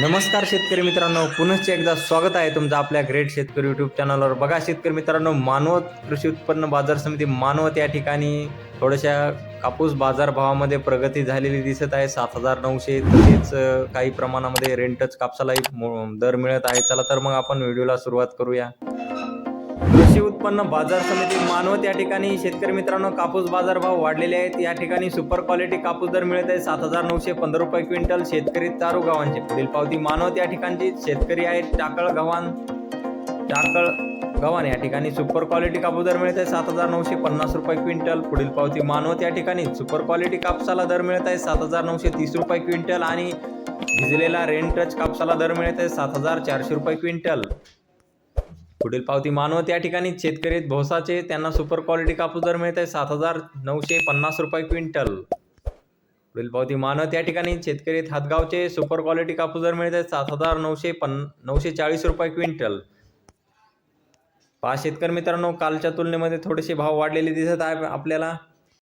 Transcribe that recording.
नमस्कार शेतकरी मित्रांनो पुनश्च एकदा स्वागत आहे तुमचं आपल्या ग्रेट शेतकरी यूट्यूब चॅनलवर बघा शेतकरी मित्रांनो मानवत कृषी उत्पन्न बाजार समिती मानवत या ठिकाणी थोड्याशा कापूस बाजार भावामध्ये प्रगती झालेली दिसत आहे. सात हजार नऊशे तसेच काही प्रमाणामध्ये रेंटच कापसालाही दर मिळत आहे. चला तर मग आपण व्हिडिओला सुरुवात करूया. कृषी उत्पन्न बाजार समिती मानवत या ठिकाणी शेतकरी मित्रांनो कापूस बाजार भाव वाढलेले आहेत. या ठिकाणी सुपर क्वालिटी कापूस दर मिळत आहे सात हजार नऊशे पंधरा रुपये क्विंटल शेतकरी चारू गावांचे. पुढील पावती मानवत या ठिकाणची. शेतकरी आहेत टाकळ गव्हाण. टाकळ गव्हाण या ठिकाणी सुपर क्वालिटी कापूस दर मिळत आहे सात हजार नऊशे पन्नास रुपये क्विंटल. पुढील पावती मानवत या ठिकाणी. सुपर क्वालिटी कापसाला दर मिळत आहे सात हजार नऊशे तीस रुपये क्विंटल आणि भिजलेला रेन टच कापसाला दर मिळत आहे सात हजार चारशे रुपये क्विंटल. पुढील पावती मानव त्या ठिकाणी शेतकरी भोसाचे त्यांना सुपर क्वालिटी कापूस दर मिळत आहे सात हजार नऊशे पन्नास रुपये क्विंटल. पुढील पावती मानव त्या ठिकाणी शेतकरी हातगावचे सुपर क्वालिटी कापूस दर मिळत आहे सात हजार नऊशे पन् नऊशे चाळीस रुपये क्विंटल. पहा शेतकरी मित्रांनो कालच्या तुलनेमध्ये थोडेसे भाव वाढलेले दिसत आहे आपल्याला.